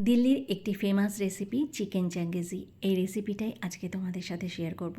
দিল্লির একটি famous recipe chicken চ্যাঙ্গেজি এই রেসিপিটাই আজকে তোমাদের সাথে শেয়ার করব।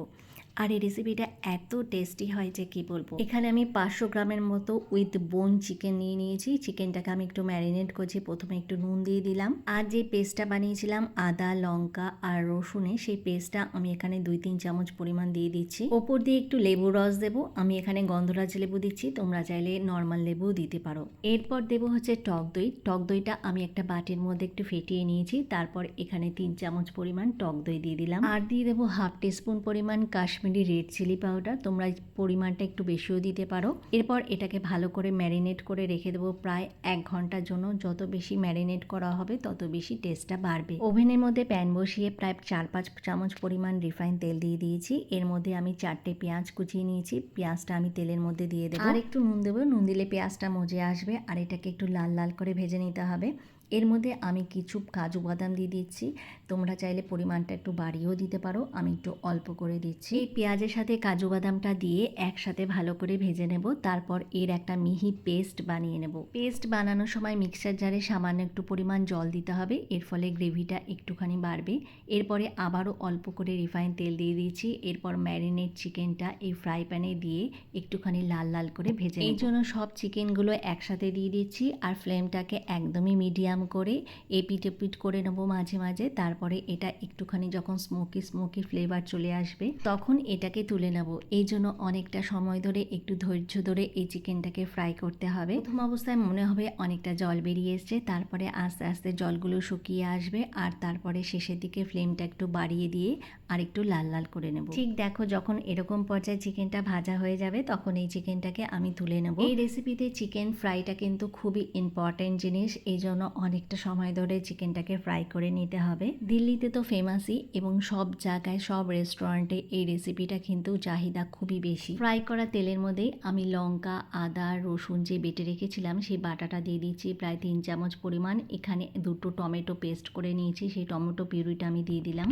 আর এই রেসিপিটা এত টেস্টি হয় যে কি বলব? এখানে আমি পাঁচশো গ্রামের মতো উইথ বোন চিকেন নিয়ে নিয়েছি। চিকেনটাকে আমি একটু ম্যারিনেট করছি। প্রথমে একটু নুন দিয়ে দিলাম। আর যে পেস্টটা বানিয়েছিলাম, আদা, লঙ্কা আর রসুনে, সেই পেস্টটা আমি এখানে দুই তিন চামচ পরিমাণ দিয়ে দিচ্ছি। ওপর দিয়ে একটু লেবু রস দেবো। আমি এখানে গন্ধরাজ লেবু দিচ্ছি। তোমরা চাইলে নর্মাল লেবুও দিতে পারো। এরপর দেবো হচ্ছে টক দই। টক দইটা আমি একটা বাটির মধ্যে একটু ফেটিয়ে নিয়েছি। তারপর এখানে তিন চামচ পরিমাণ টক দই দিয়ে দিলাম। আর দিয়ে দেবো হাফ টিস্পুন পরিমাণ কাশ্মীরি রেড চিলি পাউডার, তোমরা পরিমাণটা একটু বেশিও দিতে পারো। এরপর এটাকে ভালো করে ম্যারিনেট করে রেখে দেবো প্রায় এক ঘণ্টার জন্য। যত বেশি ম্যারিনেট করা হবে, তত বেশি টেস্টটা বাড়বে। ওভেনের মধ্যে প্যান বসিয়ে প্রায় চার পাঁচ চামচ পরিমাণ রিফাইন তেল দিয়ে দিয়েছি। এর মধ্যে আমি চারটে পেঁয়াজ কুচিয়ে নিয়েছি। পেঁয়াজটা আমি তেলের মধ্যে দিয়ে দেবো। আর একটু নুন দেবো। নুন দিলে পেঁয়াজটা মজে আসবে। আর এটাকে একটু লাল লাল করে ভেজে নিতে হবে। এর মধ্যে আমি কিছু কাজু বাদাম দিয়ে দিচ্ছি। তোমরা চাইলে পরিমাণটা একটু বাড়িয়েও দিতে পারো। আমি একটু অল্প করে দিচ্ছি। এই পেঁয়াজের সাথে কাজু বাদামটা দিয়ে একসাথে ভালো করে ভেজে নেব। তারপর এর একটা মিহি পেস্ট বানিয়ে নেব। পেস্ট বানানোর সময় মিক্সার জারে সামান্য একটু পরিমাণ জল দিতে হবে। এর ফলে গ্রেভিটা একটুখানি বাড়বে। এরপরে আবারও অল্প করে রিফাইন তেল দিয়ে দিয়েছি এরপর ম্যারিনেট চিকেনটা এই ফ্রাই প্যানে দিয়ে একটুখানি লাল লাল করে ভেজে এই জন্য সব চিকেনগুলো একসাথে দিয়ে দিচ্ছি। আর ফ্লেমটাকে একদমই মিডিয়াম করে এপিট এপিট করে নেব মাঝে মাঝে। তারপরে এটা একটুখানি যখন স্মোকি স্মোকি ফ্লেভার চলে আসবে, তখন এটাকে তুলে নেব। এই জন্য অনেকটা সময় ধরে, একটু ধৈর্য ধরে এই চিকেনটাকে ফ্রাই করতে হবে। প্রথম অবস্থায় মনে হবে অনেকটা জল বেরিয়ে এসছে। তারপরে আস্তে আস্তে জলগুলো শুকিয়ে আসবে আর তারপরে শেষের দিকে ফ্লেমটা একটু বাড়িয়ে দিয়ে আর একটু লাল লাল করে নেব। ঠিক দেখো, যখন এরকম পর্যায়ে চিকেনটা ভাজা হয়ে যাবে, তখন এই চিকেনটাকে আমি তুলে নেব। এই রেসিপিতে চিকেন ফ্রাইটা কিন্তু খুবই ইম্পর্টেন্ট জিনিস। এই জন্য অনেকটা সময় ধরে চিকেনটাকে ফ্রাই করে নিতে হবে। দিল্লিতে তো ফেমাসই এবং সব জায়গায়, সব রেস্টুরেন্টে এই রেসিপিটা কিন্তু চাহিদা খুবই বেশি। ফ্রাই করা তেলের মধ্যে আমি লঙ্কা, আদা, রসুন যে বেটে রেখেছিলাম, সেই বাটাটা দিয়ে দিচ্ছি প্রায় তিন চামচ পরিমাণ। এখানে দুটো টমেটো পেস্ট করে নিয়েছি, সেই টমেটো পিউরিটা আমি দিয়ে দিলাম।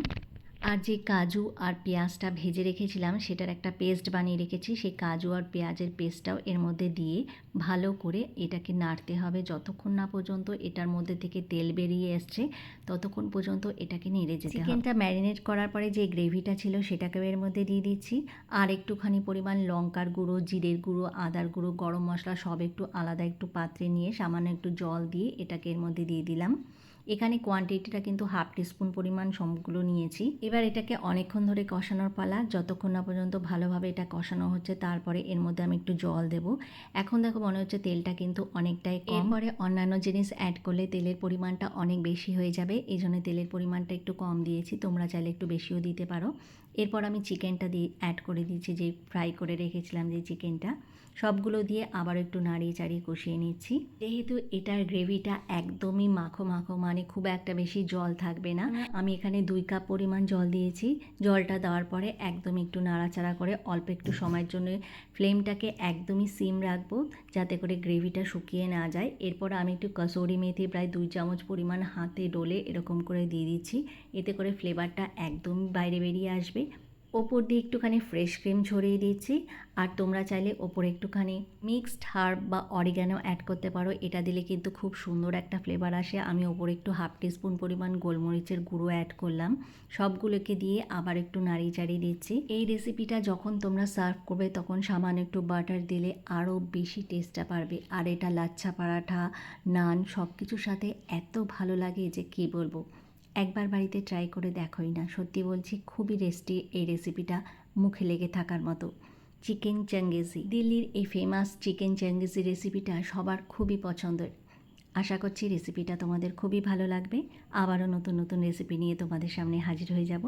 আর যে কাজু আর পেঁয়াজটা ভেজে রেখেছিলাম, সেটার একটা পেস্ট বানিয়ে রেখেছি। সেই কাজু আর পেঁয়াজের পেস্টটাও এর মধ্যে দিয়ে ভালো করে এটাকে নাড়তে হবে। যতক্ষণ না পর্যন্ত এটার মধ্যে থেকে তেল বেরিয়ে এসছে, ততক্ষণ পর্যন্ত এটাকে নেড়ে যেতে হবে। চিকেনটা ম্যারিনেট করার পরে যে গ্রেভিটা ছিল, সেটাকেও এর মধ্যে দিয়ে দিচ্ছি। আর একটুখানি পরিমাণ লঙ্কার গুঁড়ো, জিরের গুঁড়ো, আদার গুঁড়ো, গরম মশলা সব একটু আলাদা একটু পাত্রে নিয়ে সামান্য একটু জল দিয়ে এটাকে এর মধ্যে দিয়ে দিলাম। এখানে কোয়ান্টিটিটা কিন্তু হাফ টিস্পুন পরিমাণ সবগুলো নিয়েছি। এবার এটাকে অনেকক্ষণ ধরে কষানোর পালা। যতক্ষণ না পর্যন্ত ভালোভাবে এটা কষানো হচ্ছে, তারপরে এর মধ্যে আমি একটু জল দেব। এখন দেখো মনে হচ্ছে তেলটা কিন্তু অনেকটাই এরপরে পরে অন্যান্য জিনিস অ্যাড করলে তেলের পরিমাণটা অনেক বেশি হয়ে যাবে। এই জন্য তেলের পরিমাণটা একটু কম দিয়েছি। তোমরা চাইলে একটু বেশিও দিতে পারো। এরপর আমি চিকেনটা দিয়ে অ্যাড করে দিচ্ছি যে ফ্রাই করে রেখেছিলাম যে চিকেনটা। সবগুলো দিয়ে আবার একটু নাড়িয়ে চাড়িয়ে কষিয়ে নিচ্ছি। যেহেতু এটার গ্রেভিটা একদমই মাখো মাখো মানে খুব একটা বেশি জল থাকবে না আমি এখানে দুই কাপ পরিমাণ জল দিয়েছি। জলটা দেওয়ার পরে একদম একটু নাড়াচাড়া করে অল্প একটু সময়ের জন্য ফ্লেমটাকে একদমই সিম রাখব যাতে করে গ্রেভিটা শুকিয়ে না যায়। এরপর আমি একটু কসৌরি মেথি প্রায় দুই চামচ পরিমাণ হাতে ডলে এরকম করে দিয়ে দিচ্ছি। এতে করে ফ্লেভারটা একদমই বাইরে বেরিয়ে আসবে। ওপর দিয়ে একটুখানি ফ্রেশ ক্রিম ছড়িয়ে দিচ্ছি। আর তোমরা চাইলে ওপরে একটুখানি মিক্সড হার্ব বা অরিগ্যানো অ্যাড করতে পারো। এটা দিলে কিন্তু খুব সুন্দর একটা ফ্লেভার আসে। আমি ওপরে একটু হাফ টিস্পুন পরিমাণ গোলমরিচের গুঁড়ো অ্যাড করলাম। সবগুলোকে দিয়ে আবার একটু নাড়িয়ে চাড়িয়ে দিচ্ছি। এই রেসিপিটা যখন তোমরা সার্ভ করবে, তখন সামান্য একটু বাটার দিলে আরও বেশি টেস্টটা পারবে। আর এটা লাচ্ছা, পরাঠা, নান সব কিছুর সাথে এত ভালো লাগে যে কী বলব। একবার বাড়িতে ট্রাই করে দেখোই না। সত্যি বলছি, খুবই টেস্টি এই রেসিপিটা মুখে লেগে থাকার মতো। চিকেন চাঙ্গেজি দিল্লির এই ফেমাস চিকেন চাঙ্গেজি রেসিপিটা সবার খুবই পছন্দের। আশা করছি রেসিপিটা তোমাদের খুবই ভালো লাগবে। আবারও নতুন নতুন রেসিপি নিয়ে তোমাদের সামনে হাজির হয়ে যাব।